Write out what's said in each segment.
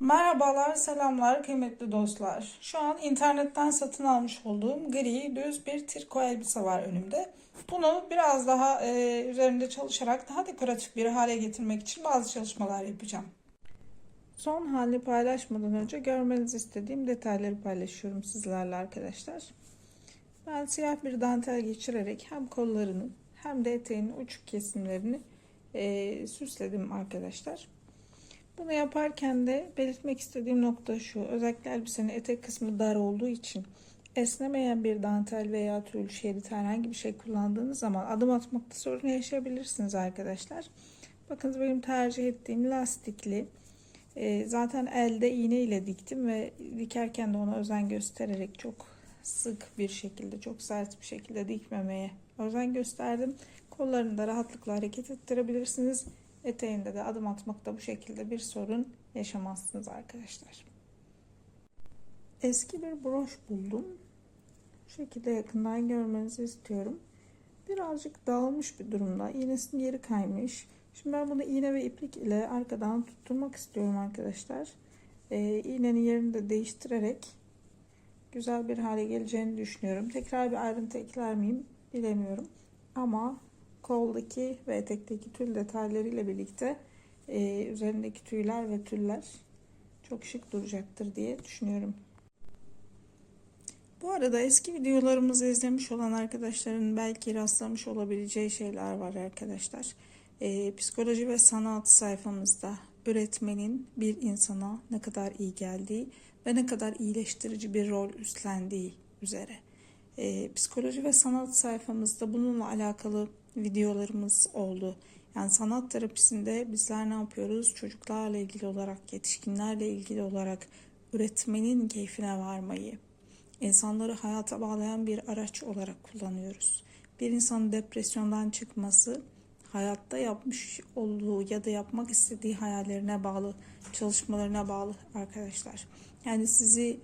Merhabalar, selamlar kıymetli dostlar. Şu an internetten satın almış olduğum gri düz bir triko elbise var önümde. Bunu biraz daha e, üzerinde çalışarak daha dekoratif bir hale getirmek için bazı çalışmalar yapacağım. Son halini paylaşmadan önce görmenizi istediğim detayları paylaşıyorum sizlerle arkadaşlar. Ben siyah bir dantel geçirerek hem kollarını hem de eteğinin uç kesimlerini e, süsledim arkadaşlar. Bunu yaparken de belirtmek istediğim nokta şu. Özellikle elbisenin etek kısmı dar olduğu için esnemeyen bir dantel veya tül şerit herhangi bir şey kullandığınız zaman adım atmakta sorun yaşayabilirsiniz arkadaşlar. Bakın benim tercih ettiğim lastikli. E, zaten elde iğne ile diktim ve dikerken de ona özen göstererek çok sık bir şekilde, çok sert bir şekilde dikmemeye özen gösterdim. Kollarını da rahatlıkla hareket ettirebilirsiniz. Eteğinde de adım atmakta bu şekilde bir sorun yaşamazsınız arkadaşlar. Eski bir broş buldum. Bu şekilde yakından görmenizi istiyorum. Birazcık dağılmış bir durumda. İğnesinin yeri kaymış. Şimdi ben bunu iğne ve iplik ile arkadan tutturmak istiyorum arkadaşlar. Ee, iğnenin yerini de değiştirerek güzel bir hale geleceğini düşünüyorum. Tekrar bir ayrıntı ekler miyim bilemiyorum. Ama koldaki ve etekteki tül detaylarıyla birlikte e, üzerindeki tüyler ve tüller çok şık duracaktır diye düşünüyorum. Bu arada eski videolarımızı izlemiş olan arkadaşların belki rastlamış olabileceği şeyler var arkadaşlar. E, psikoloji ve sanat sayfamızda öğretmenin bir insana ne kadar iyi geldiği ve ne kadar iyileştirici bir rol üstlendiği üzere. E, psikoloji ve sanat sayfamızda bununla alakalı videolarımız oldu. Yani sanat terapisinde bizler ne yapıyoruz? Çocuklarla ilgili olarak, yetişkinlerle ilgili olarak üretmenin keyfine varmayı, insanları hayata bağlayan bir araç olarak kullanıyoruz. Bir insanın depresyondan çıkması, hayatta yapmış olduğu ya da yapmak istediği hayallerine bağlı, çalışmalarına bağlı arkadaşlar. Yani sizi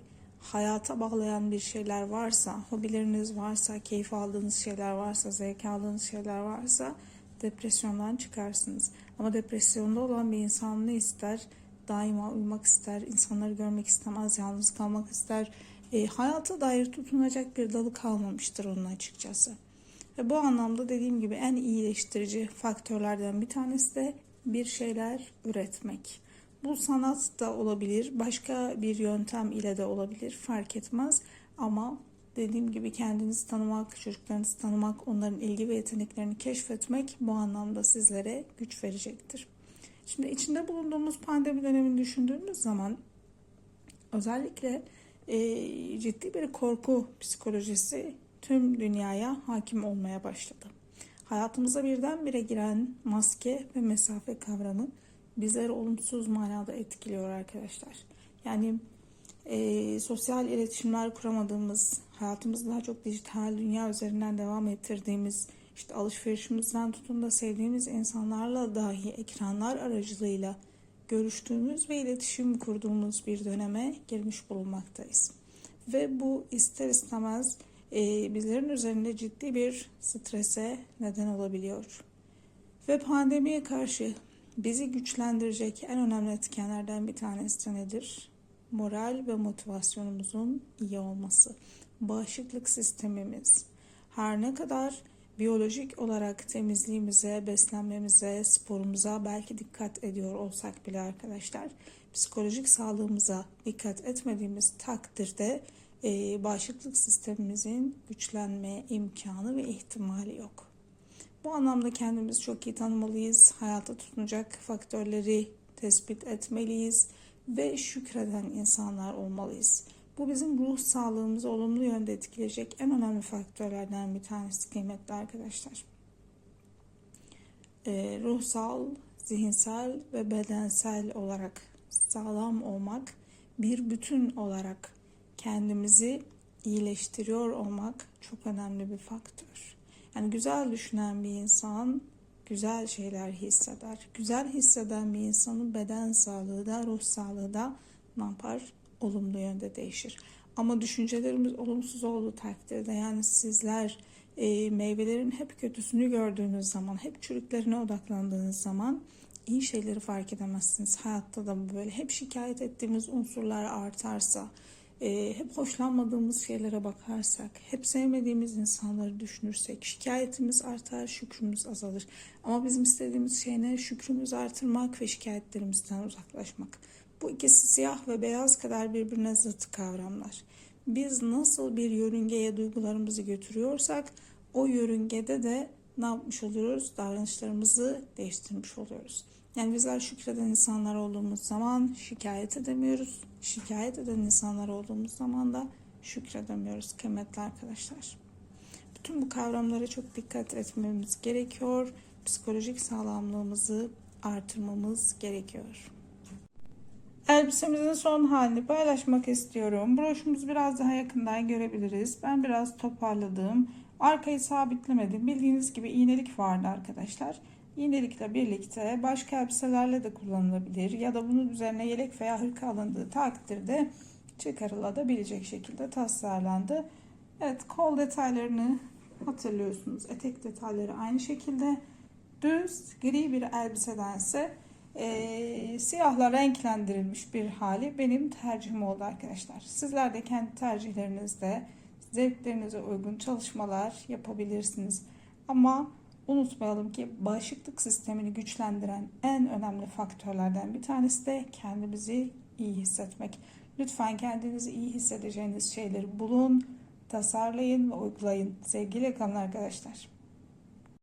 hayata bağlayan bir şeyler varsa, hobileriniz varsa, keyif aldığınız şeyler varsa, zevk aldığınız şeyler varsa depresyondan çıkarsınız. Ama depresyonda olan bir insan ne ister? Daima uyumak ister, insanları görmek istemez, yalnız kalmak ister. E, hayata dair tutunacak bir dalı kalmamıştır onun açıkçası. Ve bu anlamda dediğim gibi en iyileştirici faktörlerden bir tanesi de bir şeyler üretmek. Bu sanat da olabilir, başka bir yöntem ile de olabilir, fark etmez. Ama dediğim gibi kendinizi tanımak, çocuklarınızı tanımak, onların ilgi ve yeteneklerini keşfetmek bu anlamda sizlere güç verecektir. Şimdi içinde bulunduğumuz pandemi dönemini düşündüğümüz zaman özellikle e, ciddi bir korku psikolojisi tüm dünyaya hakim olmaya başladı. Hayatımıza birdenbire giren maske ve mesafe kavramı bizleri olumsuz manada etkiliyor arkadaşlar. Yani e, sosyal iletişimler kuramadığımız, hayatımızı daha çok dijital dünya üzerinden devam ettirdiğimiz, işte alışverişimizden tutun da sevdiğimiz insanlarla dahi ekranlar aracılığıyla görüştüğümüz ve iletişim kurduğumuz bir döneme girmiş bulunmaktayız. Ve bu ister istemez e, bizlerin üzerinde ciddi bir strese neden olabiliyor. Ve pandemiye karşı bizi güçlendirecek en önemli etkenlerden bir tanesi nedir? Moral ve motivasyonumuzun iyi olması. Bağışıklık sistemimiz. Her ne kadar biyolojik olarak temizliğimize, beslenmemize, sporumuza belki dikkat ediyor olsak bile arkadaşlar, psikolojik sağlığımıza dikkat etmediğimiz takdirde e, bağışıklık sistemimizin güçlenme imkanı ve ihtimali yok. Bu anlamda kendimizi çok iyi tanımalıyız. Hayata tutunacak faktörleri tespit etmeliyiz ve şükreden insanlar olmalıyız. Bu bizim ruh sağlığımızı olumlu yönde etkileyecek en önemli faktörlerden bir tanesi kıymetli arkadaşlar. Ee, ruhsal, zihinsel ve bedensel olarak sağlam olmak, bir bütün olarak kendimizi iyileştiriyor olmak çok önemli bir faktör. Yani güzel düşünen bir insan güzel şeyler hisseder. Güzel hisseden bir insanın beden sağlığı da ruh sağlığı da ne yapar? Olumlu yönde değişir. Ama düşüncelerimiz olumsuz olduğu takdirde yani sizler e, meyvelerin hep kötüsünü gördüğünüz zaman, hep çürüklerine odaklandığınız zaman iyi şeyleri fark edemezsiniz. Hayatta da böyle. Hep şikayet ettiğimiz unsurlar artarsa, e, hep hoşlanmadığımız şeylere bakarsak, hep sevmediğimiz insanları düşünürsek, şikayetimiz artar, şükrümüz azalır. Ama bizim istediğimiz şey ne? Şükrümüzü artırmak ve şikayetlerimizden uzaklaşmak. Bu ikisi siyah ve beyaz kadar birbirine zıt kavramlar. Biz nasıl bir yörüngeye duygularımızı götürüyorsak, o yörüngede de ne yapmış oluyoruz? Davranışlarımızı değiştirmiş oluyoruz. Yani bizler şükreden insanlar olduğumuz zaman şikayet edemiyoruz. Şikayet eden insanlar olduğumuz zaman da şükredemiyoruz kıymetli arkadaşlar. Bütün bu kavramlara çok dikkat etmemiz gerekiyor. Psikolojik sağlamlığımızı artırmamız gerekiyor. Elbisemizin son halini paylaşmak istiyorum. Broşumuzu biraz daha yakından görebiliriz. Ben biraz toparladım. Arkayı sabitlemedim. Bildiğiniz gibi iğnelik vardı arkadaşlar. İğnelikle birlikte başka elbiselerle de kullanılabilir. Ya da bunun üzerine yelek veya hırka alındığı takdirde çıkarılabilecek şekilde tasarlandı. Evet kol detaylarını hatırlıyorsunuz. Etek detayları aynı şekilde. Düz gri bir elbisedense e, siyahla renklendirilmiş bir hali benim tercihim oldu arkadaşlar. Sizler de kendi tercihlerinizde zevklerinize uygun çalışmalar yapabilirsiniz. Ama unutmayalım ki bağışıklık sistemini güçlendiren en önemli faktörlerden bir tanesi de kendimizi iyi hissetmek. Lütfen kendinizi iyi hissedeceğiniz şeyleri bulun, tasarlayın ve uygulayın. Sevgiyle kalın arkadaşlar.